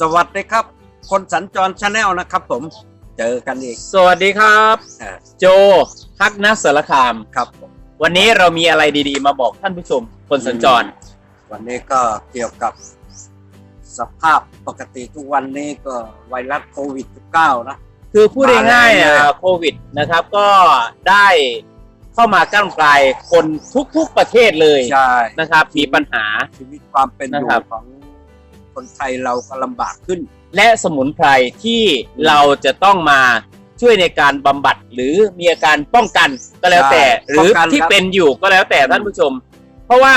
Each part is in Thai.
สวัสดีครับ คนสัญจรชาแนลนะครับผมเจอกันอีกสวัสดีครับ อ่าโจฮักนักสารคาม ครับผม วันนี้เรามีอะไรดีๆ มาบอกท่านผู้ชมคนสัญจร วันนี้ก็เกี่ยวกับสภาพปกติทุกวันนี้ก็ไวรัสโควิด -19 นะ คือพูดง่ายๆมาแรงเลยอะโควิดนะครับ ก็ได้เข้ามาก้าวไกลคนทุกๆประเทศเลยใช่นะครับ มีปัญหาชีวิตความเป็นอยู่นะครับ ของ คนไทยเราก็ลำบากขึ้น และสมุนไพรที่เราจะต้องมาช่วยในการบำบัดหรือมีอาการป้องกันก็แล้วแต่ ใช่หรือป้องกันที่ครับ เป็นอยู่ก็แล้วแต่ท่านผู้ชม เพราะว่า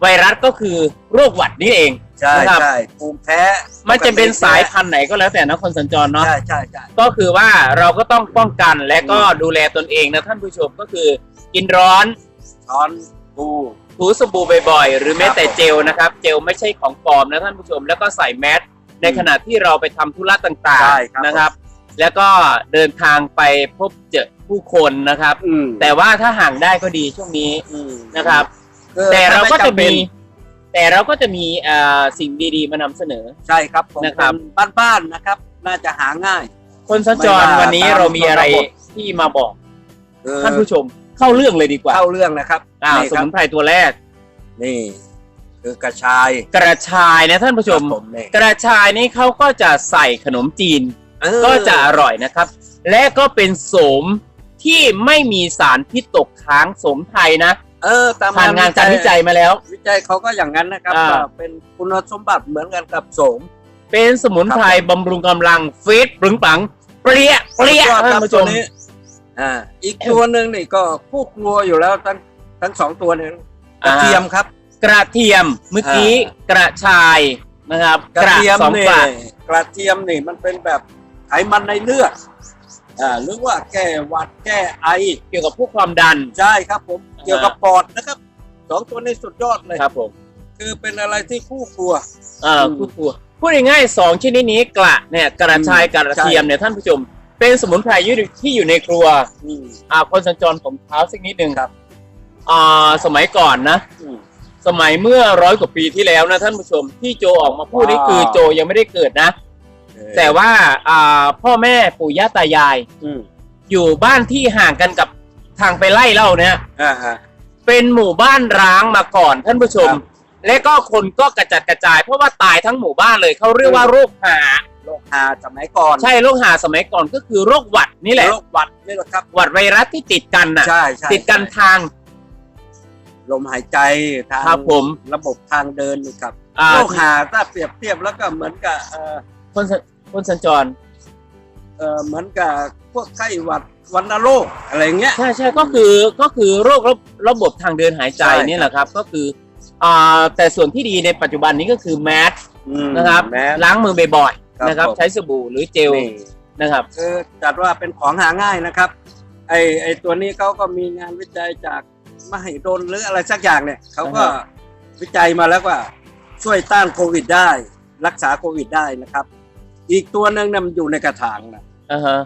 ไวรัสก็คือโรคหวัดนี่เอง ใช่นะครับ ใช่ภูมิแพ้มันจะเป็นสายพันธุ์ไหนก็แล้วแต่นะคนสัญจรเนาะ ใช่ใช่ใช่ ก็คือว่าเราก็ต้องป้องกันและก็ดูแลตนเองนะท่านผู้ชมก็คือ กินร้อน ช้อนกู ถูสบู่บ่อยๆ หรือแม้แต่ครับผมเจลนะครับ เจลไม่ใช่ของปลอมนะท่านผู้ชม แล้วก็ใส่แมสในขณะที่เราไปทำธุระต่างใช่ครับ ๆนะครับ แล้วก็เดินทางไปพบเจอผู้คนนะครับ อืมแต่ว่าถ้าห่างได้ก็ดีช่วงนี้อืม นะครับคือแต่เราก็ถ้จะไำเป็มีนแต่เราก็จะมีเอ่อสิ่งดีๆมานำเสนอ ใช่ครับผมนะครับเป็นบ้านๆนะครับ น่าจะหาง่าย คนสัญจรไม่ว่าวันนี้ตามเรามีอะไรระบบที่มาบอกคือท่านผู้ชม เข้าเรื่องเลยดีกว่าเข้าเรื่องนะครับอ่านี่สครับมุนไพรตัวแรก นี่ คือกระชาย กระชายนะท่านผู้ชม ครับผมนี่กระชายนี่เขาก็จะใส่ขนมจีน เออก็จะอร่อยนะครับ และก็เป็นโสมที่ไม่มีสารพิษตกค้างโสมไทยนะเออตามผ่านงานการวิจัยมาแล้ว วิจัยเขาก็อย่างนั้นนะครับอ่าว่าเป็นคุณสมบัติเหมือนกันกับโสม เป็นสมุนไพรครับผม บำรุงกำลังฟิตปรึงปัง เปรี้ยเปรี้ยสุดอดท่าคนรับผู้ชตัวมนี้ อ่าอีกตัวหนึ่งนี่ก็คู่ครัวอยู่แล้วทั้งทั้งสองตัวเนี่ยกระเทียมครับ กระเทียมเมื่อกี้อ่กระชายนะครับกระเทียมสองนี่ฝากกระเทียมนี่มันเป็นแบบไขมันในเลือดอ่าหรือว่าแก้หวัดแก้ไอ เกี่ยวกับพวกความดันใช่ครับผมอ่าเกี่ยวกับปอดนะครับสองตัวนี้สุดยอดเลยครับผมคือเป็นอะไรที่คู่ครัวเอ่ออืมคู่ครัวพูดง่ายๆสองชนิดนี้กระเนี่ยกระชายอืมกระเทียมใช่เนี่ยท่านผู้ชม เป็นสมุนไพรที่อยู่ในครัว อืม อ่าคนสัญจรผมเท้าสักนิดนึงครับ อ่าสมัยก่อนนะ อืม สมัยเมื่อร้อยกว่าปีที่แล้วนะท่านผู้ชมที่โจออกมาพูดนี่ว้าวคือโจยังไม่ได้เกิดนะเออแต่ว่าอ่าพ่อแม่ปู่ย่าตายาย อืมอยู่บ้านที่ห่างกันกับทางไปไล่เล่าเนี่ย อ่าอ่าเป็นหมู่บ้านร้างมาก่อนท่านผู้ชม ครับและก็คนก็กระจัดกระจายเพราะว่าตายทั้งหมู่บ้านเลยเขาเรียกว่าโรคหาโรคหาสมัยก่อนใช่โรคหาสมัยก่อนก็คือโรคหวัดนี่แหละโรคหวัดนี่แหละครับหวัดไวรัสที่ติดกันน่ะ ใช่ใช่ติดกันใช่ทาง ลมหายใจทางครับผมระบบทางเดินนี่ครับอ่า โรคหาถ้าเปรียบเทียบแล้วก็เหมือนกับเออคนสัญคนสัญจร เออเหมือนกับพวกไข้หวัดวัณโรคอะไรเงี้ย ใช่ใช่ก็คือก็คือโรคระระบบทางเดินหายใจใช่ครับนี่แหละครับ ก็คืออ่าแต่ส่วนที่ดีในปัจจุบันนี้ก็คือแมสอืมนะครับแม้ล้างมือบ่อยครับๆ นะครับผมใช้สบู่หรือเจลนี่นะครับ คือจัดว่าเป็นของหาง่ายนะครับ ไอไอตัวนี้เขาก็มีงานวิจัยจากมหิดลหรืออะไรสักอย่างเนี่ยเขาก็อ่าฮะวิจัยมาแล้วว่า ช่วยต้านโควิดได้ รักษาโควิดได้นะครับ อีกตัวหนึ่งเนี่ยมันอยู่ในกระถางนะอ่าฮะ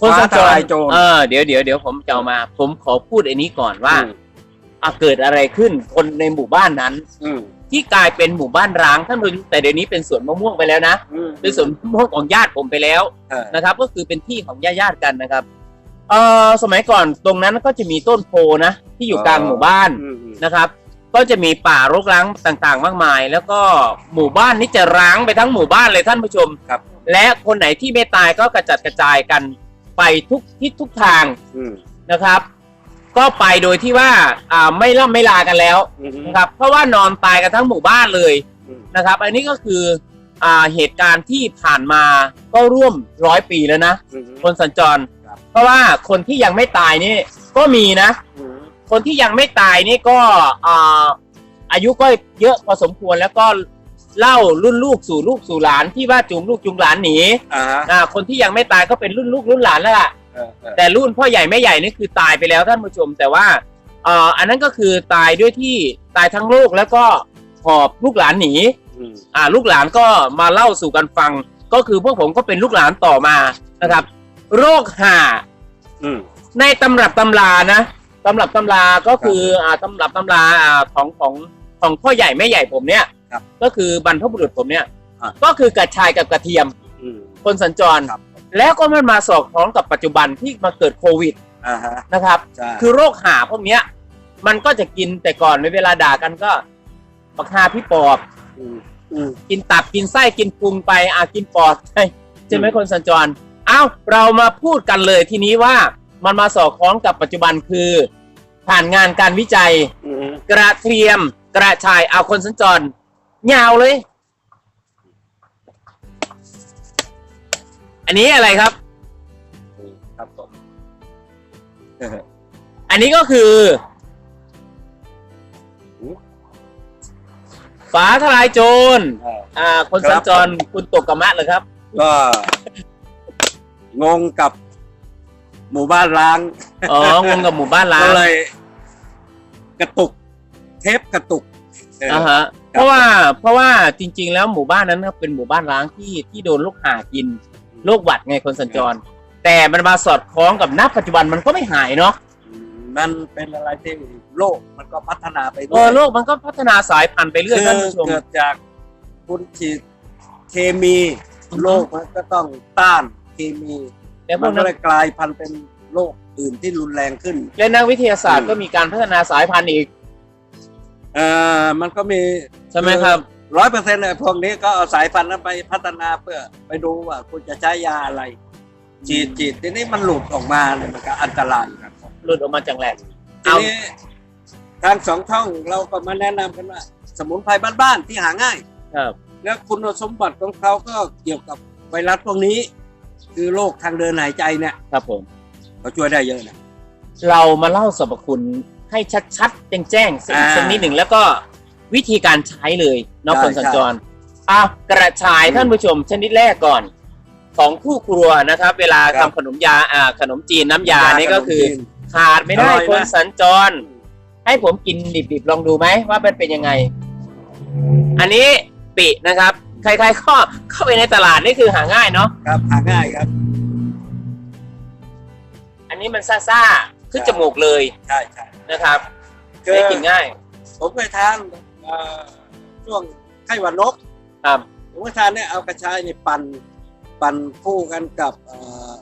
คนสัญจฟ้าทรลายโจรเออเดี๋ยวเดี๋ยวเดี๋ยวผมจะเอามา ผมขอพูดอันนี้ก่อนว่าอืมอะเกิดอะไรขึ้นคนในหมู่บ้านนั้นอืม ที่กลายเป็นหมู่บ้านร้างท่านผู้ชมแต่เดี๋ยวนี้เป็นสวนมะม่วงไปแล้วนะอืมเป็นสวนมะม่วงของญาติผมไปแล้วเออนะครับ ก็คือเป็นที่ของญาติญาติๆกันนะครับเอ่อสมัยก่อนตรงนั้นก็จะมีต้นโพนะที่อยู่กลางหมู่บ้านอืมอืมนะครับ ก็จะมีป่ารกร้างต่างๆ มากมาย แล้วก็หมู่บ้านนี้จะร้างไปทั้งหมู่บ้านเลยท่านผู้ชมครับ และคนไหนที่ไม่ตายก็กระจัดกระจายกันไปทุกทิศทุกทางอืมนะครับ ก็ไปโดยที่ว่าอ่าไม่ล่ำไม่ลากันแล้วอืม นะครับ เพราะว่านอนตายกันทั้งหมู่บ้านเลยอืม นะครับ อันนี้ก็คืออ่าเหตุการณ์ที่ผ่านมาก็ร่วมร้อยปีแล้วนะอืม คนสัญจร ครับ เพราะว่าคนที่ยังไม่ตายนี่ก็มีนะ อืมคนที่ยังไม่ตายนี่ก็อ่าอายุก็เยอะพอสมควรแล้วก็เล่ารุ่นลูกสู่ลูกสู่หลานที่ว่าจูงลูกจูงหลานหนี อ่าฮะ อ่าคนที่ยังไม่ตายก็เป็นรุ่นลูกรุ่นหลานแล้วล่ะเออเออ แต่รุ่นพ่อใหญ่แม่ใหญ่นี่คือตายไปแล้วท่านผู้ชม แต่ว่าเอ่ออันนั้นก็คือตายด้วยที่ตายทั้งลูกแล้วก็หอบลูกหลานหนีอืมอ่า ลูกหลานก็มาเล่าสู่กันฟัง ก็คือพวกผมก็เป็นลูกหลานต่อมานะครับ โรคห่าอืมในตำรับตำรานะตำรับตำราก็คืออ่าตำรับตำราอ่าของของของพ่อใหญ่แม่ใหญ่ผมเนี่ยครับก็คือบรรพบุรุษผมเนี่ยอะก็คือกระชายกับกระเทียมอืมคนสัญจรครับ แล้วก็มันมาสอดคล้องกับปัจจุบันที่มาเกิดโควิดอ่าฮะ นะครับ ใช่ คือโรคหาพวกเนี้ย มันก็จะกินแต่ก่อนในเวลาด่ากันก็ปักหาพี่ปอบ อืมอืม กินตับกินไส้กินพุงไปอะกินปอดใช่ใช่ไหมอืม คนสัญจร เอ้าเรามาพูดกันเลยทีนี้ว่ามันมาสอดคล้องกับปัจจุบันคือ ผ่านงานการวิจัย อืมกระเทียมกระชายเอาคนสัญจรยาวเลย อันนี้อะไรครับ ครับผมเอออันนี้ก็คืออืมฝาทลายโจรเอออ่า คนสัญจรคุณตกกระมะเลยครับ ก็ งงกับหมู่บ้านล้าง อ๋อ งงกับหมู่บ้านล้าก็งเลย กระตุก เทปกระตุกเออออ่าฮะเพราะว่าเพราะว่าจริง ๆ แล้วหมู่บ้านนั้นก็เป็นหมู่บ้านร้างที่ที่โดนลูกหากิน โรคหวัดไงคนสัญจร แต่มันมาสอดคล้องกับณปัจจุบันมันก็ไม่หายเนาะมันเป็นอะไรที่โลกมันก็พัฒนาไปเอด้วอยโลกมันก็พัฒนาสายพันธุ์ไปเรื่อยคืท่านอผู้ชม เกิดจากคุณฉีดเคมีโลกมันก็ต้องต้านเคมีแล้วพมัวนกก็นั้นเลยกลายพันธุ์เป็นโรคอื่นที่รุนแรงขึ้น และนักวิทยาศาสตร์อืมก็มีการพัฒนาสายพันธุ์อีก เอ่อมันก็มีใช่ไหมครับ ร้อยเปอร์เซ็นต์เลยพวกนี้ก็เอาสายพันธุ์นั้นไปพัฒนาเพื่อไปดูว่าคุณจะใช้ยาอะไร ฉีดฉีดทีนี้มันหลุดออกมาเนี่ยมันก็อันตรายครับหลุดออกมาจากแหลกทีเอานี้ทางสองช่องเราก็มาแนะนำกันว่า สมุนไพรบ้านๆที่หาง่าย ครับแล้วคุณสมบัติของเขาก็เกี่ยวกับไวรัสพวกนี้ คือโรคทางเดินหายใจเนี่ยครับผม เขาช่วยได้เยอะนะ เรามาเล่าสรรพคุณให้ชัดๆแจ้งๆสักอ่า สักนิดหนึ่งแล้วก็ วิธีการใช้เลยเนอกใช่คนสัญจรอ้าวกระชายอืมท่านผู้ชม ชนิดแรกก่อน ของคู่ครัวนะครับ เวลาครัทำบ ขนมยาอ่าขนมจีนน้ำยานี่ก็คือ ขนมจีน ขาดไม่ได้อร่อยนะ คนสัญจร ให้ผมกินดิบๆลองดูไหมว่ามันเป็นยังไง อันนี้ปินะครับ ใครๆก็เข้าไปในตลาดนี่คือหาง่ายเนาะครับหาง่ายครับ อันนี้มันซ่าๆขึ้นจมูกเลยใช่ใช่นะครับคือได้กินง่าย ผมเคยทานเอ่อ ช่วงไข้หวัดนกครับผมก็ทานเนี่ยเอากระชายนี่ปั่นปั่นคู่กันกับเอ่อ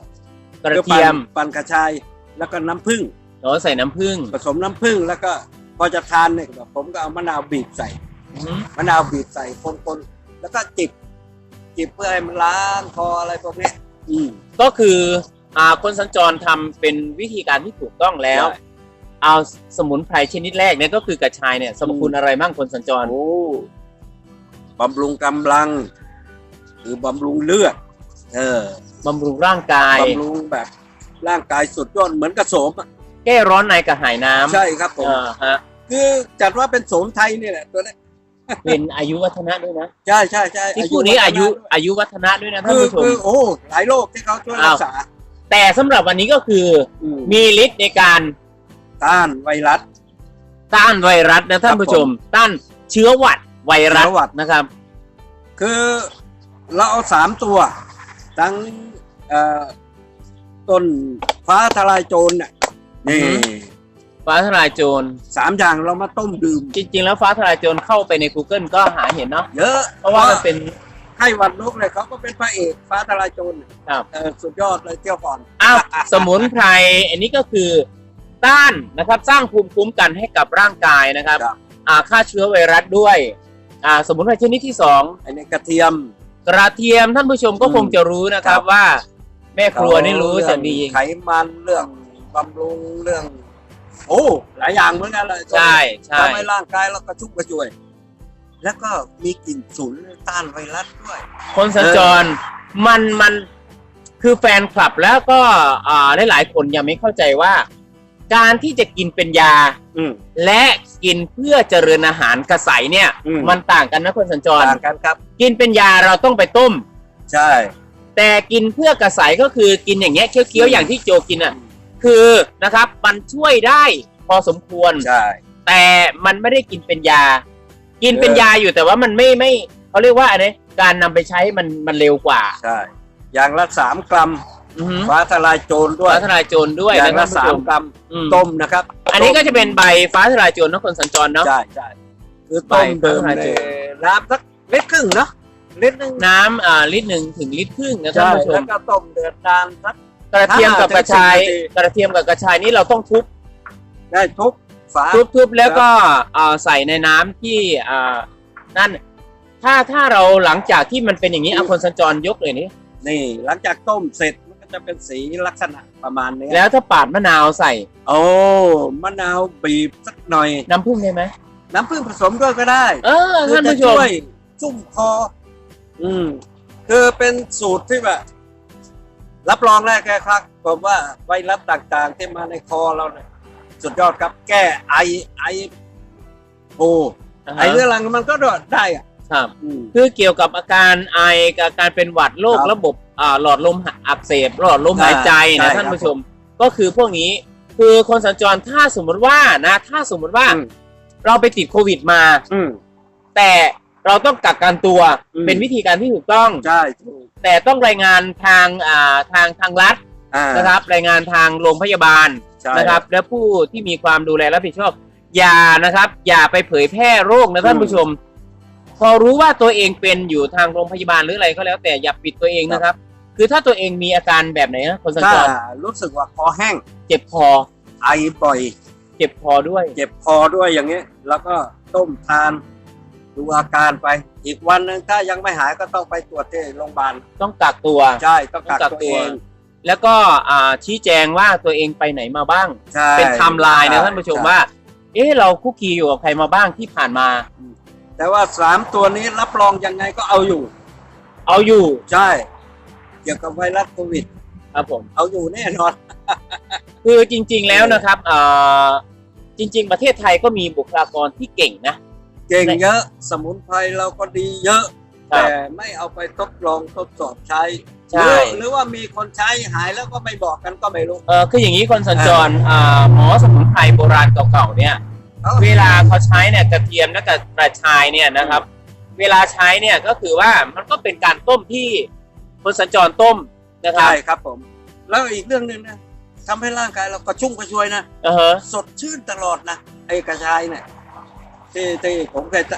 กระเทียมปั่นปั่นกระชายแล้วก็น้ำผึ้งเนาะใส่น้ำผึ้งผสมน้ำผึ้งแล้วก็พอจะทานเนี่ยแบบผมก็เอามะนาวบีบใส่อือหือมะนาวบีบใส่คนๆแล้วก็จิบจิบเพื่อให้มันล้างคออะไรพวกเนี้ยอืม ก็คืออ่าคนสัญจรทำเป็นวิธีการที่ถูกต้องแล้ว ใช่ เอาสมุนไพรชนิดแรกเนี่ยก็คือกระชายเนี่ยสรรพคุณอะไรบ้างคนสัญจรโอ้บำรุงกำลัง หรือบำรุงเลือด เออบำรุงร่างกายบำรุงแบบร่างกายสุดยอดเหมือนกระโสมอะแก้ร้อนในกระหายน้ำใช่ครับผมอ่าฮะคือจัดว่าเป็นโสมไทยนี่แหละตัวเนี้ยเป็นอายุวัฒนะด้วยนะใช่ใช่ใช่ที่พูดนี้อายุวัฒนะอายุวัฒนะด้วยนะท่านคือผู้ชม คือโอ้หลายโรคที่เขาช่วยรักษา แต่สำหรับวันนี้ก็คืออืมมีฤทธิ์ในการ ต้านไวรัส ต้านไวรัสนะท่านผู้ชม ต้านเชื้อหวัดไวรัสเชื้อหวัด นะครับ คือเราเอาสามตัว ทั้งเอ่อต้นฟ้าทลายโจรเนี่ยนี่อือฮึฟ้าทลายโจร สามอย่างเรามาต้มดื่ม จริง ๆ แล้วฟ้าทลายโจรเข้าไปใน Google ก็หาเห็นเนาะเยอะเพราะว่ามันเป็นไข้หวัดนกเลยเขาก็เป็นพระเอกฟ้าทลายโจรครับ เออสุดยอดเลยเที่ยวก่อน อ้าวสมุนไพรอันนี้ก็คือ ต้านนะครับสร้างภูมิคุ้มกันให้กับร่างกายนะครับครับ อ่าฆ่าเชื้อไวรัสด้วยอ่าสมุนไพรชนิดที่สองอันนี้กระเทียม กระเทียมท่านผู้ชมก็อืมคงจะรู้นะครับครับว่า แม่ครัวนี่รู้จะดี เรื่องไขมันเรื่องบำรุงเรื่อง โอ้หลายอย่างเหมือนกันเลยใช่ใช่ทำให้ร่างกายเรากระชุ่มกระชวย แล้วก็มีกลิ่นฉุนต้านไวรัสด้วย คนสัญจรมันมันคือแฟนคลับแล้วก็อ่าหลายๆคนยังไม่เข้าใจว่า การที่จะกินเป็นยา อืม และกินเพื่อเจริญอาหารกระใสเนี่ย อืม มันต่างกันนะคนสัญจร ต่างกันครับ กินเป็นยาเราต้องไปต้ม ใช่ แต่กินเพื่อกระใสก็คือกินอย่างเงี้ยเคี้ยวๆอย่างที่โจกินอะ คือนะครับมันช่วยได้พอสมควร ใช่ แต่มันไม่ได้กินเป็นยา กินเป็นเออยาอยู่แต่ว่ามันไม่ไม่เขาเรียกว่าอะไรการนำไปใช้มันมันเร็วกว่า ใช่ อย่างละสามกรัม อือหือฟ้าทลายโจรด้วยฟ้าทลายโจรด้วยอย่างนะครัละบสามกรัมอืมต้มนะครับอันนี้ก็จะเป็นใบฟ้าทลายโจรนะคนสัญจรเนาะ ใช่ใช่คือต้มใบดื่มฟ้าทลายในโจรน้ำสักเล็กครึ่งเนาะลิตรหนึงน้ำอ่าลิตรหนึ่งถึงลิตรครึ่งนะท่านใช่ผู้ชแล้มวก็ต้มเดือดนานสัก กระเทียมกับกระชายห้าถึงสิบนาที กระเทียมกับกระชายนี่เราต้องทุบ ได้ทุกฝา ทุบทุบแล้วก็อ่าใส่ในน้ำที่อ่านั่น ถ้าถ้าเราหลังจากที่มันเป็นอย่างนี้เอาคนสัญจรยกเลยนี่นี่หลังจากต้มเสร็จมันก็ จะเป็นสีลักษณะประมาณนี้แล้วถ้าปาดมะนาวใส่ โอ้มะนาวบีบสักหน่อย น้ำผึ้งได้ไหมน้ำผึ้งผสมด้วยก็ได้เออคือท่านจะผู้ชมช่วยชุ่มคอ อืมคือเป็นสูตรที่แบบรับรองได้แค่ครับผมว่าไวรัสต่างๆ ที่มาในคอเราเนี่ยสุดยอดครับ แก้ไอไอโออ่าไอฮะเรื่องรังมันก็ได้อะ ครับ อืม คือเกี่ยวกับอาการไอกับการเป็นหวัดโรคครับระบบอ่าหลอดลมอักเสบหลอดลมหายใจใช่นะท่านผู้ชม ก็คือพวกนี้คือคนสัญจรถ้าสมมติว่านะ ถ้าสมมติว่าอืม เราไปติดโควิดมา อืม แต่เราต้องกักกันตัวอืม เป็นวิธีการที่ถูกต้อง ใช่ถูกแต่ต้องรายงานทางอ่าทางทางรัฐอ่านะครับ รายงานทางโรงพยาบาล ใช่ นะครับและผู้ที่มีความดูแลรับผิดชอบอย่านะครับ อย่าไปเผยแพร่โรคนะท่านผู้ชม พอรู้ว่าตัวเองเป็นอยู่ทางโรงพยาบาลหรืออะไรก็แล้วแต่อย่าปิดตัวเองนะครับ คือถ้าตัวเองมีอาการแบบไหนนะคนสัญถ้าจรรู้สึกว่าคอแห้งเจ็บคอไอบ่อย เจ็บคอด้วย เจ็บคอด้วยอย่างนี้แล้วก็ต้มทานดูอาการไป อีกวันหนึ่งถ้ายังไม่หายก็ต้องไปตรวจที่โรงพยาบาลต้องกักตัว ใช่ต้องกักต้องกักตัวตัเอวงแล้วก็อ่าชี้แจงว่าตัวเองไปไหนมาบ้าง ใช่เป็นไทม์ไลน์นะท่านผู้ชมใว่า เอ๊ะเราคุกคีอยู่กับใครมาบ้างที่ผ่านมา แต่ว่าสามตัวนี้รับรองยังไงก็เอาอยู่ เอาอยู่ใช่ เกี่ยวกับไวรัสโควิด ครับผม เอาอยู่แน่นอน คือจริง ๆแล้วนะครับอ่าจริง ๆ ประเทศไทยก็มีบุคลากรที่เก่งนะ เก่งเยอะ สมุนไพรเราก็ดีเยอะ ครับแต่ไม่เอาไปทดลองทดสอบใช้ใช่ หรือหรือว่ามีคนใช้หายแล้วก็ไม่บอกกันก็ไม่รู้ เออคืออย่างนี้คนสัญจรอ่าหมอสมุนไพรโบราณเก่าๆเนี่ย เอ้าเวลาเขาใช้เนี่ยกระเทียมและกระชายเนี่ยนะครับ เวลาใช้เนี่ยก็คือว่ามันก็เป็นการต้มที่คนสัญจรต้มนะครับใช่ครับผม แล้วอีกเรื่องหนึ่งนะทำให้ร่างกายเรากระชุ่มกระชวยนะอ่าฮะสดชื่นตลอดนะไอ้กระชายเนี่ยที่ที่ผมเคยจะ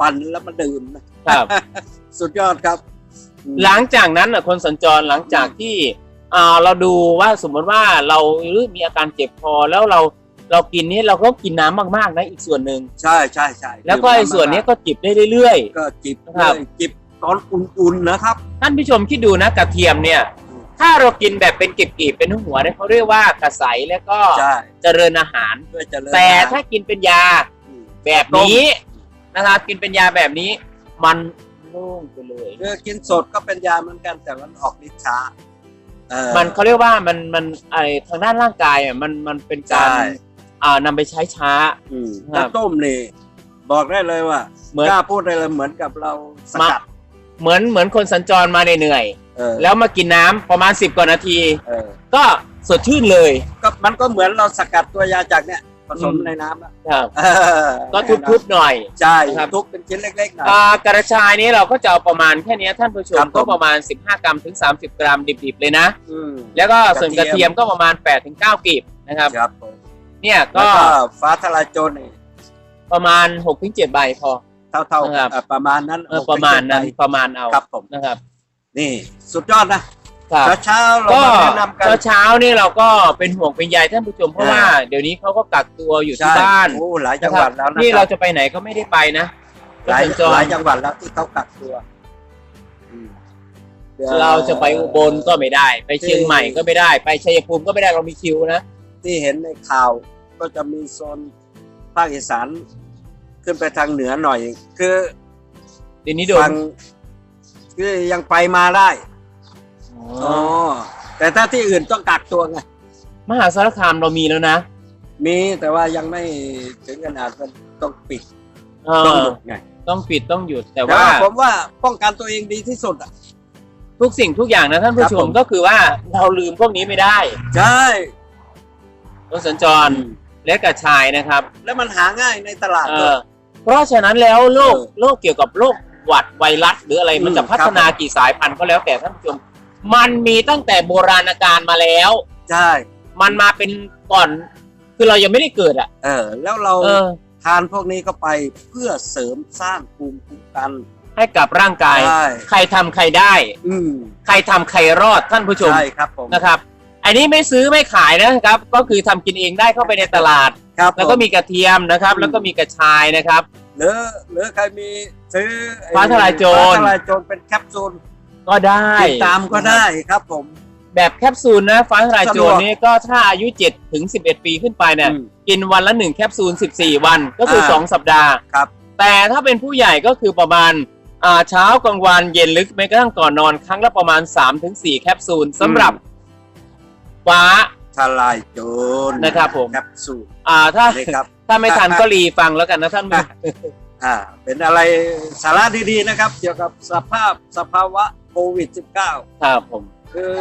ปั่นแล้วมาดื่มนะครับ สุดยอดครับ หลังจากนั้นน่ะคนสัญจรหลังจากที่อ่าเราดูว่าสมมติว่าเราหรือมีอาการเจ็บคอแล้วเรา เรากินนี่เราก็กินน้ำมากๆนะอีกส่วนหนึ่งใช่ใช่ใช่แล้วก็ไอ้ส่วนนี้ก็จิบได้เรื่อย ก็จิบครัเลบยจิบตอนอุ่นๆนะครับ ๆท่านผู้ชมคิดดูนะกระเทียมเนี่ย ถ้าเรากินแบบเป็นกลีบๆเป็นหัวเนี่ยเขาเรียกว่ากระใสแล้วก็ใช่เจริญอาหาร เพื่อเจะแต่ถ้ากินเป็นยาแบบนี้นะครับกินเป็นยาแบบนี้ มันโล่งไปเลย คือกินสดก็เป็นยาเหมือนกันแต่มันออกฤทธิ์ช้าเออมันเขาเรียกว่ามันมันไอทางด้านร่างกายอะมันมันเป็นการใช่ อ่านำไปใช้ช้า อืมครัถ้าบต้มนี่บอกได้เลยว่าเหมือน กล้าพูดได้เลยเหมือนกับเราสกัดเหมือนเหมือนคนสัญจรมาเหนื่อยเออๆแล้วมากินน้ำประมาณ 10 กว่านาที เออก็สดชื่นเลยก็มันก็เหมือนเราสกัดตัวยาจากเนี่ยผสมอืมในน้ำอะครับเออก็ทุบๆหน่อย ใช่ครับ ทุบเป็นชิ้นเล็กๆหน่อย อ่ากระชายนี้เราก็จะเอาประมาณแค่เนี้ยท่านผู้ชครัมบผม ก็ประมาณ 15 กรัมถึง 30 กรัมดิบๆเลยนะ อืม แล้วก็ส่วนกกระระเทีเทียยมม ก็ประมาณ8-9ถึง9กีบนะครับ ครับผม เนี่ยก็ก็ฟ้าทลายโจรนี่ประมาณ6-7ถึง7ใบพอ เท่าๆครับเอ่อประมาณนั้นเออประมาณนั้นประมาณเอาครับผมนะครับ นี่สุดยอดนะครับเช้าๆเราก็มาแนะนำกันเช้าๆนี่เราก็เป็นห่วงเป็นใยท่านผู้ชมเพราะอ่าว่าเดี๋ยวนี้เขาก็กักตัวอยู่ที่ใช่บ้านโอ้หลายจังหวัดแล้วนะนี่คเรารับจะไปไหนก็ไม่ได้ไปนะหลายสัญจหรลายจังหวัดแล้วที่เขากักตัวอืมดี๋ยวเราจะไปอุบลก็ไม่ได้ ไปเชียงใหม่ก็ไม่ได้ ไปชัยภูมิก็ไม่ได้เรามีคิวนะ ที่เห็นในข่าวก็จะมีโซนภาคอีสานขึ้นไปทางเหนือหน่อย คือเดี๋ยวนี้โดนฟังคือยังไปมาได้อ๋อ๋ออแต่ถ้าที่อื่นต้องกักตัวไงมหาสารคามเรามีแล้วนะ มีแต่ว่ายังไม่ถึงขนาดว่าต้องปิดเอต้องอหยุดไงต้องปิดต้องหยุดแต่แต่ว่าว่าผมว่าป้องกันตัวเองดีที่สุดอะ ทุกสิ่งทุกอย่างนะท่านผู้ชครับผมมก็คือว่าเราลืมพวกนี้ไม่ได้ ใช่ รถสัญจรและกระชายนะครับ แล้วมันหาง่ายในตลาดเอด้วย อเพราะฉะนั้นแล้วโรคเออโรคเกี่ยวกับโรคหวัดไวรัส หรืออะไรอืมมันจะพัฒนากี่สายพันธุ์ก็แล้วแต่ท่านผู้ชมมันมีตั้งแต่โบราณกาลมาแล้ว ใช่ มันมาเป็นก่อน คือเรายังไม่ได้เกิดอะ เออ แล้วเราเออ ทานพวกนี้เข้าไปเพื่อเสริมสร้างภูมิคุ้มกันให้กับร่างกาย ใช่ใครทำใครได้ อืมใครทำใครรอดท่านผู้ชมใช่ครับผม นะครับ อันนี้ไม่ซื้อไม่ขายนะครับ ก็คือทำกินเองได้เข้าไปในตลาด ครับแล้วก็ผมีกระเทียมนะครับอืมแล้วก็มีกระชายนะครับ หรือหรือใครมีซื้อไอ้ฟ้าทลายโจร ฟ้าทลายโจรเป็นแคปซูลก็ได้ติดตามก็ได้ครับผม แบบแคปซูลนะฟ้าทลายโจรสะดวกนี่ก็ถ้าอายุ7ถึง11 ปีขึ้นไปเนี่ยอืมกินวันละ1แคปซูล 14 วันก็คือ อ่า2 สัปดาห์ครับ แต่ถ้าเป็นผู้ใหญ่ก็คือประมาณอ่าเช้ากลางวันเย็นลึกแม้กระทั่งก่อนนอนครั้งละประมาณ 3-4 แคปซูลสำหรับ ฟ้าทลายโจรนะครับผม แคปซูลอ่าถ้านี่ครับ ถ้าไม่ทันก็รีฟังแล้วกันนะท่านผู้อ่า เป็นอะไรสาระดีๆนะครับ เกี่ยวกับสภาพสภาวะโควิด -19 ครับผม คือ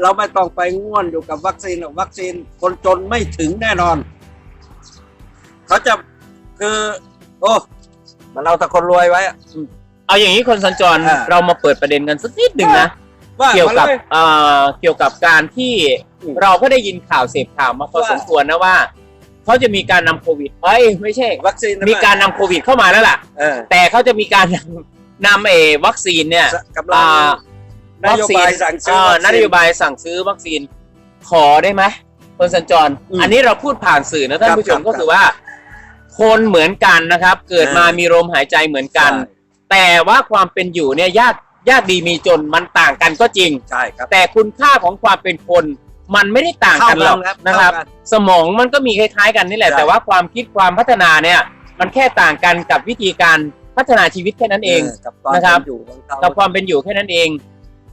เราไม่ต้องไปง่วนอยู่กับวัคซีนหรอกวัคซีนคนจนไม่ถึงแน่นอน เขาจะคือ โอ้มันเราแต่คนรวยไว้อะ เอาอย่างนี้คนสัญจรอ่า เรามาเปิดประเด็นกันสักนิดหนึ่งนะ ว่าเกี่ยวกับมาลเอ่อเกี่ยวกับการที่อืมเราก็ได้ยินข่าวเสพข่าวมาพอว่าสมควรนะว่าเขาจะมีการนำโควิดเอ้ยไม่ใช่ วัคซีนนะมีการนำโควิดเข้ามาแล้วล่ะ เออแต่เขาจะมีการนำนำเออวัคซีนเนี่ยกำลังอ่านโยบายสั่งซื้อเอ่อวัคซีนโยบายสั่งซื้อวัคซีนขอได้ไหมคนสัญจร อืมอันนี้เราพูดผ่านสื่อนะท่านครับผู้ชมครับก็คือว่า คนเหมือนกันนะครับ เกิดมาอ่ามีมีลมหายใจเหมือนกัน ใช่ แต่ว่าความเป็นอยู่เนี่ยยาก ยากดีมีจนมันต่างกันก็จริง ใช่ครับ แต่คุณค่าของความเป็นคนมันไม่ได้ต่างกันหรอกเท่ากันครับนะครับเท่ากันสมองมันก็มีคล้ายๆกันนี่แหละใช่แต่ว่าความคิดความพัฒนาเนี่ยมันแค่ต่างกันกับวิธีการพัฒนาชีวิตแค่นั้นเองกับความนะครับเป็นอยู่ของเขากับความเป็นอยู่แค่นั้นเอง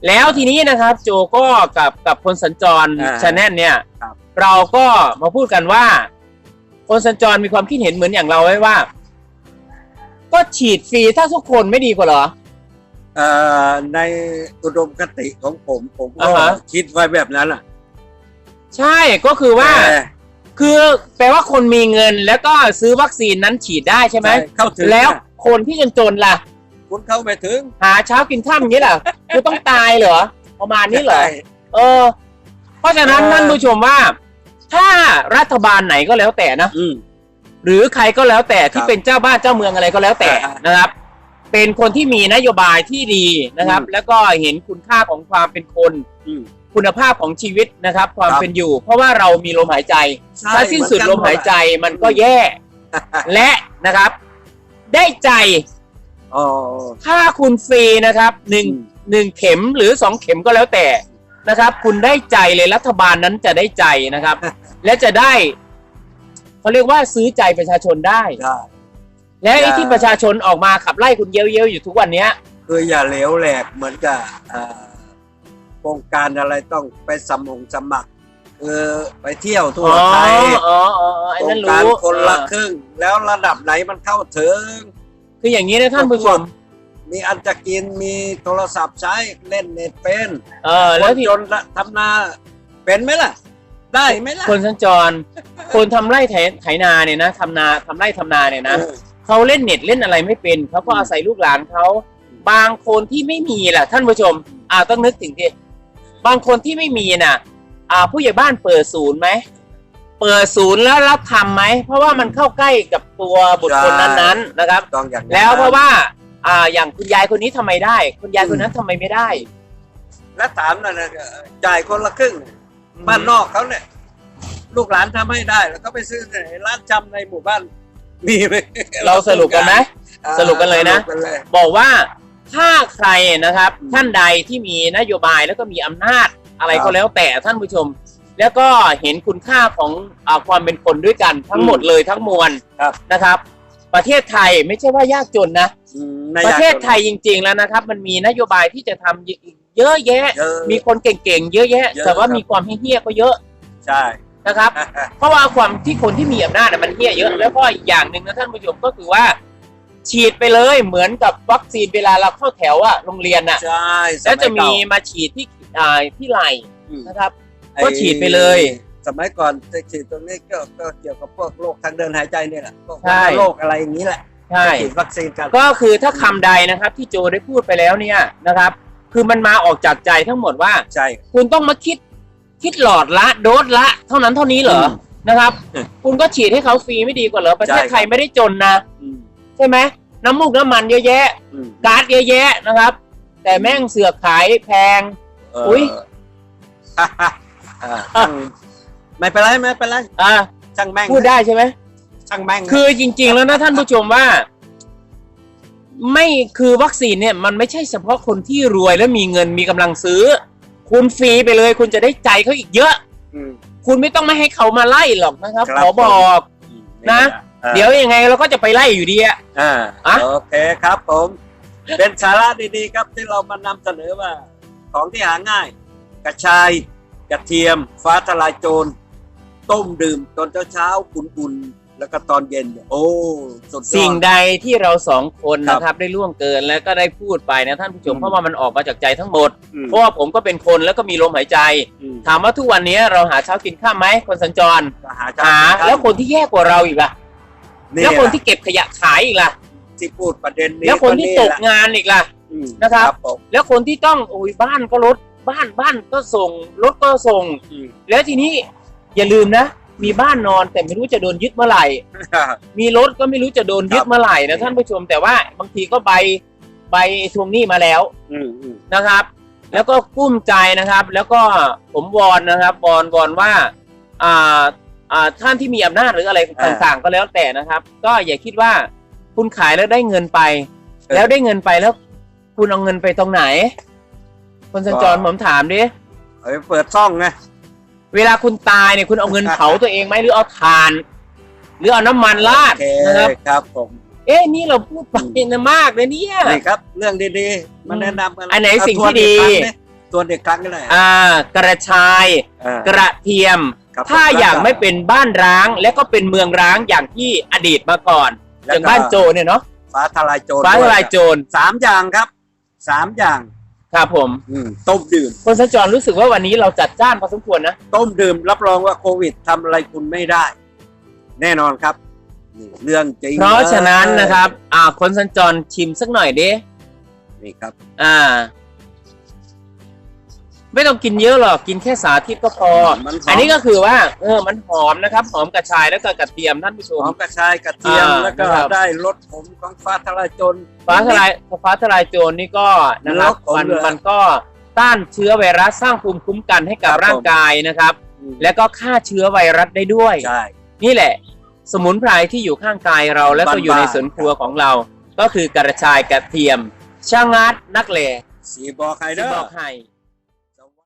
แล้วทีนี้นะครับโจก็กับกับคนสัญจรอ่าชาแนลเนี่ยครับเราก็มาพูดกันว่า คนสัญจรมีความคิดเห็นเหมือนอย่างเราไว้ว่า ก็ฉีดฟรีถ้าทุกคนไม่ดีกว่าเหรอ เอ่อในอุดมคติของผม ผมก็อ่าฮะ คิดไว้แบบนั้นแหละใช่ก็คือว่า แต่คือแปลว่าคนมีเงินแล้วก็ซื้อวัคซีนนั้นฉีดได้ใช่ไหม เข้าถึงแล้วนะคนที่จนๆล่ะ คุณเข้าไปถึงหาเช้ากินข้ามอย่างนี้เหรอคือต้องตายเหรอ ประมาณนี้เหรอ ใช่ เออ เพราะฉะนั้นเออ ท่านผู้ชมว่า ถ้ารัฐบาลไหนก็แล้วแต่นะ อืม หรือใครก็แล้วแต่ที่ครับเป็นเจ้าบ้านเจ้าเมืองอะไรก็แล้วแต่อ่าฮะนะครับ เป็นคนที่มีนโยบายที่ดีนะครับอืมแล้วก็เห็นคุณค่าของความเป็นคน อืม คุณภาพของชีวิตนะครับ ความครับเป็นอยู่ เพราะว่าเรามีลมหายใจใช่ถ้าสิ้นสุดเหลอนมกันหายใจดมันก็แย่ และนะครับ ได้ใจอ๋อ ถ้าคุณฟรีนะครับหนึ่งอืม หนึ่งเข็มหรือสองเข็มก็แล้วแต่นะครับ คุณได้ใจเลยรัฐบาลนั้นจะได้ใจนะครับ และจะได้เขาเรียกว่าซื้อใจประชาชนได้ ได้ และไอ้อย่าที่ประชาชนออกมาขับไล่คุณเย้ยวๆอยู่ทุกวันเนี้ย คืออย่าเหลวแหลกเหมือนกับอ่าโครงการอะไรต้องไปสมงสมัคร คือไปเที่ยวทั่วอ๋อไทยอ๋ออ๋ออ๋อไอ้โครนั่งนการรู้คนละเออครึ่ง แล้วระดับไหนมันเข้าถึงคืออย่างนี้นะท่านผู้ชม มีอันจะกินมีโทรศัพท์ใช้เล่นเน็ตเป็นเออคแล้วนที่จนละทำนาเป็นไหมล่ะ ได้ไหมล่ะคนสัญจร คนทำไร่ไถไถนาเนี่ยนะทำนาทำไร่ทำนาเนี่ยนะ เออ เขาเล่นเน็ตเล่นอะไรไม่เป็นเขาก็อาศัยลูกหลานเขาบางคนที่ไม่มีแหละท่านผู้ชมอ่าต้องนึกถึงดิบางคนที่ไม่มีน่ะ อ่า ผู้ใหญ่บ้านเปิดศูนย์ไหมเปิดศูนย์แล้วรับทำไหมเพราะว่ามันเข้าใกล้กับตัวบุคคลนั้นๆนะครับ ต้องอย่างนั้นแล้วเพราะว่า อ่าอย่างคุณยายคนนี้ทำไมได้ คุณยายคนนั้นทำไมไม่ได้ แล้วถามหนะจ่ายคนละครึ่ง บ้านนอกเขาเนี่ย ลูกหลานทำให้ได้ แล้วก็ไปซื้อในร้านจำในหมู่บ้าน มีไหมเราสรุปกันไหมอ่าสรุปกันเลยนะ สรุปกันเลย บอกว่าถ้าใครนะครับอืมท่านใดที่มีนโยบายแล้วก็มีอำนาจอะไรครับก็แล้วแต่ท่านผู้ชม แล้วก็เห็นคุณค่าของอาความเป็นคนด้วยกันทั้งหมดเลยทั้งมวลครับ นะครับ ประเทศไทยไม่ใช่ว่ายากจนนะ อืมไม่ประยากเทศไทยจริง ๆแล้วนะครับ มันมีนโยบายที่จะทำเยอะแยะ เยอะ มีคนเก่งๆเยอะแยะ เยอะแต่ว่าครับ มีความเฮี้ยๆก็เยอะ ใช่ นะครับ เพราะว่าความที่คนที่มีอำนาจน่ะมันเฮี้ยเยอะ แล้วก็อีกอย่างหนึ่งนะท่านผู้ชมก็คือว่า ฉีดไปเลยเหมือนกับวัคซีนเวลาเราเข้าแถวอะโรงเรียนอะใช่สแล้วจะยมีเก่ามาฉีดที่อ่าที่ไหล่อืมนะครับไอ้ก็ฉีดไปเลย สมัยก่อนจะฉีดตรงนี้ก็ก็เกี่ยวกับพวกโรคทางเดินหายใจเนี่ยแหละพวกใช่ โรคอะไรอย่างนี้แหละใช่ ฉีดวัคซีนกัน ก็คือถ้าคำใดนะครับที่โจได้พูดไปแล้วเนี่ยนะครับ คือมันมาออกจากใจทั้งหมดว่า ใช่ คุณต้องมาคิด คิดหลอดละโดสละ เท่านั้นเท่านี้เหรออืมนะครับอืมคุณก็ฉีดให้เขาฟรีไม่ดีกว่าเหรอประเทศใช่ครับไทยไม่ได้จนนะ อืมใช่ไหมน้ำมูกน้ำมันเยอะแยะอืมก๊าซเยอะแยะนะครับ แต่แม่งเสือกขายแพงเอออุ๊ยอ่าช่างไม่เป็นไรไม่เป็นไรอ่าช่างแม่งพูดได้ใช่ไหม ช่างแม่งคือจริง ๆ แล้วนะท่านผู้ชมว่า ไม่คือวัคซีนเนี่ย มันไม่ใช่เฉพาะคนที่รวยและมีเงินมีกำลังซื้อ คุณฟรีไปเลย คุณจะได้ใจเขาอีกเยอะมคุณไม่ต้องไม่ให้เขามาไล่หรอกนะครับครับ ขอบอก นะ อ่าเดี๋ยวยังไงเราก็จะไปไล่อยู่ดีอะ อ่าอะ โอเคครับผม เป็นสาระดีๆครับที่เรามานำเสนอว่า ของที่หาง่าย กระชาย กระเทียม ฟ้าทลายโจร ต้มดื่มตอนเช้าๆอุ่นๆ แล้วก็ตอนเย็นเนี่ยโอ้สุดยอด สิ่งใดที่เราสองคนครับนะครับได้ล่วงเกินแล้วก็ได้พูดไปนะท่านผู้ชมอืม เพราะว่ามันออกมาจากใจทั้งหมด อืมเพราะว่าผมก็เป็นคนแล้วก็มีลมหายใจ อืมถามว่าทุกวันนี้เราหาเช้ากินข้ามไหมคนสัญจรก็หาเช้าหากินค่ำแล้วคนที่แย่กว่าเราอีกล่ะแล้วคนที่เก็บขยะขายอีกล่ะ ที่พูดประเด็นนี้แล้วคนที่ตกแหละงานอีกล่ะ อืมนะครับ ผมแล้วคนที่ต้องโอ้ยบ้านก็รถบ้านบ้านก็ส่งรถก็ส่ง อืมแล้วทีนี้อย่าลืมนะ มีบ้านนอนแต่ไม่รู้จะโดนยึดเมื่อไหร่ มีรถก็ไม่รู้จะโดนยึคดรับเมื่อไหร่นะท่านผู้ชมแต่ว่าบางทีก็ใบใบทวงหนี้มาแล้วอืมอืมนะครับ แล้วก็กุ้มใจนะครับ แล้วก็ผมวอนนะครับวอนวอนว่าอ่าอ่าท่านที่มีอำนาจหรืออะไรต่างๆ ก็แล้วแต่นะครับ ก็อย่าคิดว่าคุณขายแล้วได้เงินไป แล้วได้เงินไปแล้ว คุณเอาเงินไปตรงไหนคนสัญจรผมถามดิ เอ้ยเปิดซ่องไง เวลาคุณตายเนี่ยคุณเอาเงินเผาตัวเองไหมหรือเอาถ่าน หรือเอาน้ำมันราดโอเคนะครับ ครับผมเอ๊ะนี่เราพูดไปนะมากเลยเนี่ย นี่ครับ เรื่องดีๆมาแนะนำกันอันไหนเาสิ่งที่ดีทวนอีกครั้งนี่ตัวเด็กครั้งก็ได้อ่ากระชาย อ่ากระเทียม ครับถ้าอยากไม่เป็นบ้านร้าง และก็เป็นเมืองร้างอย่างที่อดีตมาก่อนแล้อวย่างก็บ้านโจรเนี่ยเนาะฟ้าทลายโจรฟ้าทด้วยลายโจร สามอย่างครับสามอย่าง ครับผม อืมต้มดื่ม คนสัญจรรู้สึกว่าวันนี้เราจัดจ้านพอสมควรนะ ต้มดื่มรับรองว่าโควิดทำอะไรคุณไม่ได้ แน่นอนครับนี่เรื่องจริงเพราะฉะนั้นเลยนะครับ อ่าคนสัญจรชิมสักหน่อยดินี่ครับ อ่า ไม่ต้องกินเยอะหรอกกินแค่สาธิตก็พอ มันหอม อันนี้ก็คือว่าเออมันหอมนะครับ หอมกระชายแล้วก็กระเทียมท่านผู้ชหม อมกระชายกระเทียม อ่าแล้วก็นะครับ ได้รสผมของฟ้าทลายโจร ฟ้าทลายฟ้าทลายโจรนี่ก็นะครับแล้วผมมันเลยมันก็ต้านเชื้อไวรัสสร้างภูมิคุ้มกันให้กับครับร่างกายนะครับ อืมแล้วก็ฆ่าเชื้อไวรัสได้ด้วย ใช่ นี่แหละ สมุนไพรที่อยู่ข้างกายเราแล้วก็อยู่ในบ้านๆสวนครัวของเรา ก็คือกระชายกระเทียมชะงัดนักเลสีบอกใครที่เด้อ บอกให้